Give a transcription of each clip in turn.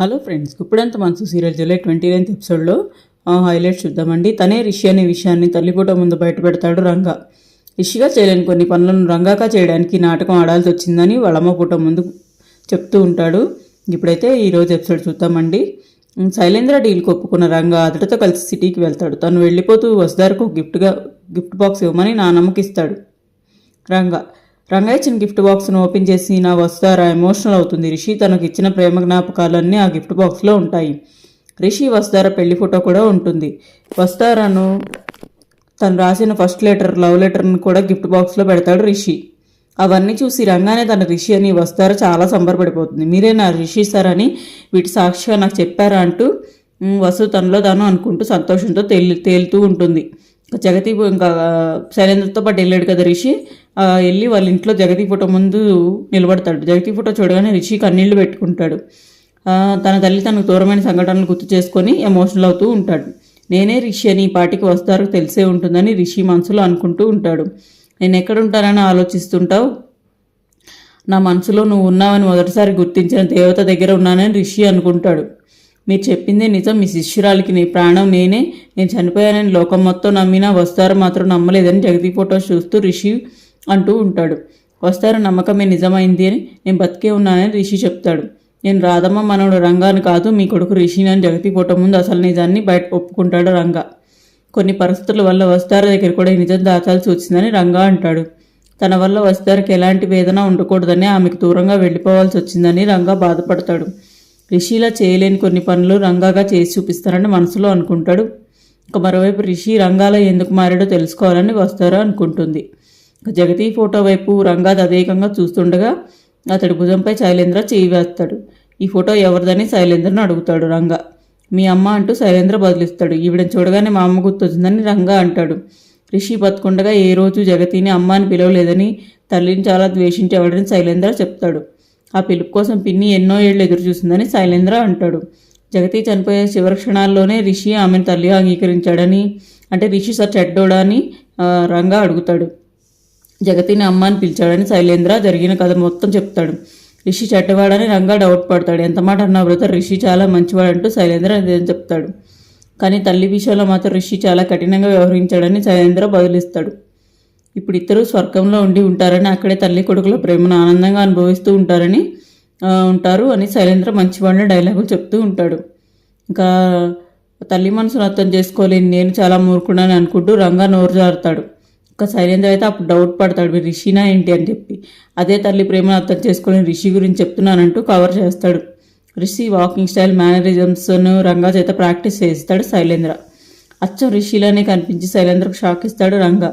Hello friends ఇప్పుడంత మనసు serial July twenty ninth ఎపిసోడ్లో హైలైట్స్ చూద్దామండి. తనే రిషి అనే విషయాన్ని తల్లిపూట ముందు బయట పెడతాడు రంగా. రిషిగా చేయలేని కొన్ని పనులను రంగాగా చేయడానికి నాటకం ఆడాల్సి వచ్చిందని వాళ్ళమ్మ పూట ముందు చెప్తూ ఉంటాడు. ఇప్పుడైతే ఈరోజు ఎపిసోడ్ చూద్దామండి. శైలేంద్ర డీల్కి ఒప్పుకున్న రంగా అతడితో కలిసి సిటీకి వెళ్తాడు. తను వెళ్ళిపోతూ వసుదారికి గిఫ్ట్గా గిఫ్ట్ బాక్స్ ఇవ్వమని నానమ్మకి ఇస్తాడు. రంగా రంగా గిఫ్ట్ బాక్స్ను ఓపెన్ చేసి నా వస్తారా? ఎమోషనల్ అవుతుంది. రిషి తనకు ఇచ్చిన ప్రేమ జ్ఞాపకాలన్నీ ఆ గిఫ్ట్ బాక్స్లో ఉంటాయి. రిషి వస్తార? పెళ్ళి ఫోటో కూడా ఉంటుంది. వస్తారాను? తను రాసిన ఫస్ట్ లెటర్ లవ్ లెటర్ను కూడా గిఫ్ట్ బాక్స్లో పెడతాడు రిషి. అవన్నీ చూసి రంగానే తన రిషి అని వస్తారా? చాలా సంబరపడిపోతుంది. మీరే నా రిషి సార్ అని వీటి సాక్షిగా నాకు చెప్పారా? అంటూ వసు తనలో తాను అనుకుంటూ సంతోషంతో తేలి తేలుతూ ఉంటుంది. జగతి ఇంకా శైలేంద్రతో పాటు వెళ్ళాడు కదా రిషి. వెళ్ళి వాళ్ళ ఇంట్లో జగతి ఫోటో ముందు నిలబడతాడు. జగతి ఫోటో చూడగానే రిషి కన్నీళ్ళు పెట్టుకుంటాడు. తన తల్లి తనకు దూరమైన సంఘటనలు గుర్తు చేసుకొని ఎమోషనల్ అవుతూ ఉంటాడు. నేనే రిషి అని ఈ పాటికి వస్తారో తెలిసే ఉంటుందని రిషి మనసులో అనుకుంటూ ఉంటాడు. నేను ఎక్కడ ఉంటానని ఆలోచిస్తుంటావు? నా మనసులో నువ్వు ఉన్నావని మొదటిసారి గుర్తించిన దేవత దగ్గర ఉన్నానని రిషి అనుకుంటాడు. మీరు చెప్పిందే నిజం. మీ శిష్యురాలికి నీ ప్రాణం నేనే. నేను చనిపోయానని లోకం మొత్తం నమ్మినా వస్తారు మాత్రం నమ్మలేదని జగతి ఫోటో చూస్తూ రిషి అంటూ ఉంటాడు. వస్తారు నమ్మకమే నిజమైంది అని నేను బతికే ఉన్నానని రిషి చెప్తాడు. నేను రాధమ్మ మనవడు రంగాని కాదు మీ కొడుకు రిషిని అని జగతి ఫోటో ముందు అసలు నిజాన్ని బయట ఒప్పుకుంటాడు రంగా. కొన్ని పరిస్థితుల వల్ల వస్తార దగ్గర కూడా ఈ నిజం దాచాల్సి వచ్చిందని రంగా అంటాడు. తన వల్ల వస్తారకి ఎలాంటి వేదన ఉండకూడదని ఆమెకు దూరంగా వెళ్ళిపోవాల్సి వచ్చిందని రంగా బాధపడతాడు. రిషిలా చేయలేని కొన్ని పనులు రంగాగా చేసి చూపిస్తారని మనసులో అనుకుంటాడు. ఇక మరోవైపు రిషి రంగాలో ఎందుకు మారాడో తెలుసుకోవాలని వస్తారో అనుకుంటుంది. జగతి ఫోటో వైపు రంగా తదేకంగా చూస్తుండగా అతడి భుజంపై శైలేంద్ర చేయి వేస్తాడు. ఈ ఫోటో ఎవరిదని శైలేంద్రను అడుగుతాడు రంగా. మీ అమ్మ అంటూ శైలేంద్ర బదిలిస్తాడు. ఈవిడని చూడగానే మా అమ్మ గుర్తొచ్చిందని రంగా అంటాడు. రిషి బతుకుండగా ఏ రోజు జగతిని అమ్మ అని పిలవలేదని తల్లిని చాలా ద్వేషించేవాడని శైలేంద్ర చెప్తాడు. ఆ పిలుపు కోసం పిన్ని ఎన్నో ఏళ్ళు ఎదురు చూసిందని శైలేంద్ర అంటాడు. జగతి చనిపోయే చివరి క్షణాల్లోనే రిషి ఆమెను తల్లిగా అంగీకరించాడని అంటే రిషి సార్ చెడ్డోడా అని రంగా అడుగుతాడు. జగతిని అమ్మ అని పిలిచాడని శైలేంద్ర జరిగిన కథ మొత్తం చెప్తాడు. రిషి చెడ్డవాడని రంగా డౌట్ పడతాడు. ఎంత మాట అన్నా బ్రదర్ రిషి చాలా మంచివాడంటూ శైలేంద్ర నిజం చెప్తాడు. కానీ తల్లి విషయంలో మాత్రం రిషి చాలా కఠినంగా వ్యవహరించాడని శైలేంద్ర బదిలిస్తాడు. ఇప్పుడు ఇద్దరు స్వర్గంలో ఉండి ఉంటారని అక్కడే తల్లి కొడుకుల ప్రేమను ఆనందంగా అనుభవిస్తూ ఉంటారని ఉంటారు అని శైలేంద్ర మంచివాళ్ళ డైలాగులు చెప్తూ ఉంటాడు. ఇంకా తల్లి మనసును అర్థం చేసుకోలేని నేను చాలా మూర్ఖుడని అనుకుంటూ రంగా నోరు జారుతాడు. ఇంకా శైలేంద్ర అయితే అప్పుడు డౌట్ పడతాడు మీరు రిషినా ఏంటి? అని చెప్పి. అదే తల్లి ప్రేమను అర్థం చేసుకోలేని రిషి గురించి చెప్తున్నానంటూ కవర్ చేస్తాడు. రిషి వాకింగ్ స్టైల్ మేనరిజమ్స్ను రంగా చేత ప్రాక్టీస్ చేస్తాడు శైలేంద్ర. అచ్చం రిషిలానే కనిపించి శైలేంద్రకు షాక్ ఇస్తాడు రంగా.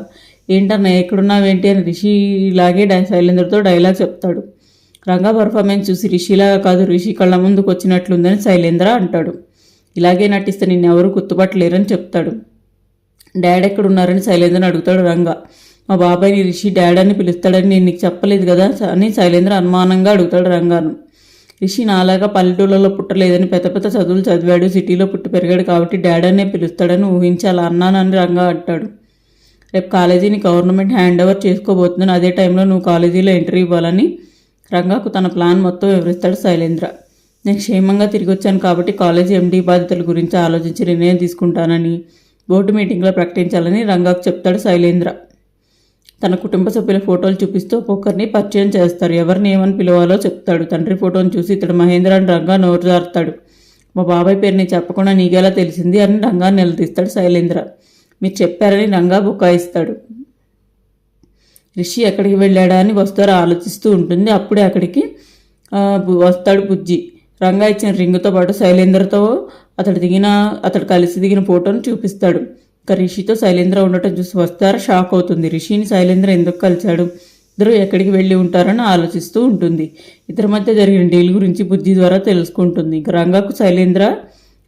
ఏంటన్నా ఎక్కడున్నావేంటి అని రిషి ఇలాగే డై శైలేంద్రతో డైలాగ్ చెప్తాడు. రంగా పర్ఫార్మెన్స్ చూసి రిషిలాగా కాదు రిషి కళ్ళ ముందుకు వచ్చినట్లుందని శైలేంద్ర అంటాడు. ఇలాగే నటిస్తే నిన్ను ఎవరు గుర్తుపట్టలేరని చెప్తాడు. డాడ్ ఎక్కడున్నారని శైలేంద్రని అడుగుతాడు రంగా. మా బాబాయ్ని రిషి డాడ్ అని పిలుస్తాడని నేను నీకు చెప్పలేదు కదా అని శైలేంద్ర అనుమానంగా అడుగుతాడు రంగాను. రిషి నాలాగా పల్లెటూళ్ళలో పుట్టలేదని పెద్ద పెద్ద చదువులు చదివాడు సిటీలో పుట్టి పెరిగాడు కాబట్టి డాడ్ అనే పిలుస్తాడని ఊహించి అలా అన్నానని రంగా అంటాడు. రేపు కాలేజీని గవర్నమెంట్ హ్యాండ్ ఓవర్ చేసుకోబోతున్నాను అదే టైంలో నువ్వు కాలేజీలో ఎంట్రీ ఇవ్వాలని రంగాకు తన ప్లాన్ మొత్తం వివరిస్తాడు శైలేంద్ర. నేను క్షేమంగా తిరిగి వచ్చాను కాబట్టి కాలేజీ ఎండీ బాధ్యతల గురించి ఆలోచించి నిర్ణయం తీసుకుంటానని బోర్డు మీటింగ్లో ప్రకటించాలని రంగాకు చెప్తాడు శైలేంద్ర. తన కుటుంబ సభ్యుల ఫోటోలు చూపిస్తూ ఒక్కొక్కరిని పరిచయం చేస్తారు. ఎవరిని ఏమని పిలవాలో చెప్తాడు. తండ్రి ఫోటోను చూసి ఇతడు మహేంద్ర అని రంగా నోరు జారుతాడు. మా బాబాయ్ పేరుని చెప్పకుండా నీకెలా తెలిసింది అని రంగా నిలదీస్తాడు శైలేంద్ర. మీరు చెప్పారని రంగా బుకాయిస్తాడు రిషి ఎక్కడికి వెళ్ళాడా అని వస్తారో ఆలోచిస్తూ ఉంటుంది. అప్పుడే అక్కడికి వస్తాడు బుజ్జి. రంగా ఇచ్చిన రింగుతో పాటు శైలేంద్రతో అతడు దిగిన అతడు కలిసి దిగిన ఫోటోను చూపిస్తాడు. ఇంకా రిషితో శైలేంద్ర ఉండటం చూసి వస్తారా. షాక్ అవుతుంది. రిషిని శైలేంద్ర ఎందుకు కలిశాడు? ఇద్దరు ఎక్కడికి వెళ్ళి ఉంటారని ఆలోచిస్తూ ఉంటుంది. ఇద్దరి మధ్య జరిగిన డీల్ గురించి బుద్ధి ద్వారా తెలుసుకుంటుంది. ఇంకా రంగాకు శైలేంద్ర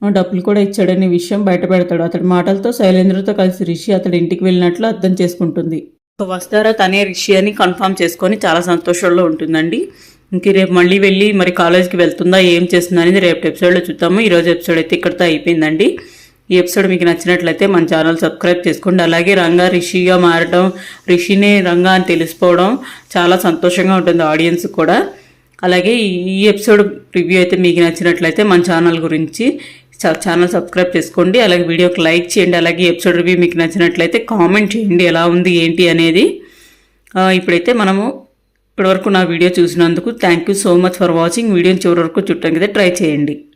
డబ్బులు కూడా ఇచ్చాడనే విషయం బయటపెడతాడు అతడి మాటలతో శైలేంద్రతో కలిసి రిషి అతడి ఇంటికి వెళ్ళినట్లు అర్థం చేసుకుంటుంది. వస్తారా తనే రిషి అని కన్ఫర్మ్ చేసుకొని చాలా సంతోషంలో ఉంటుందండి. ఇంక రేపు మళ్ళీ వెళ్ళి మరి కాలేజ్కి వెళ్తుందా ఏం చేస్తుందా అనేది రేపు ఎపిసోడ్లో చూద్దాము. ఈరోజు ఎపిసోడ్ అయితే ఇక్కడితో అయిపోయిందండి. ఈ ఎపిసోడ్ మీకు నచ్చినట్లయితే మన ఛానల్ సబ్స్క్రైబ్ చేసుకోండి. అలాగే రంగా రిషిగా మారడం రిషినే రంగా అని తెలిసిపోవడం చాలా సంతోషంగా ఉంటుంది ఆడియన్స్ కూడా. అలాగే ఈ- ఈ ఎపిసోడ్ రివ్యూ అయితే మీకు నచ్చినట్లయితే మన ఛానల్ గురించి ఛానల్ సబ్స్క్రైబ్ చేసుకోండి. అలాగే వీడియోకి లైక్ చేయండి. అలాగే ఎపిసోడ్ రివ్యూ మీకు నచ్చినట్లయితే కామెంట్ చేయండి. ఎలా ఉంది ఏంటి అనేది. ఇప్పుడైతే మనము ఇప్పటివరకు నా వీడియో చూసినందుకు thank you so much for watching వీడియోని చివరి వరకు చుట్టానికి ట్రై చేయండి.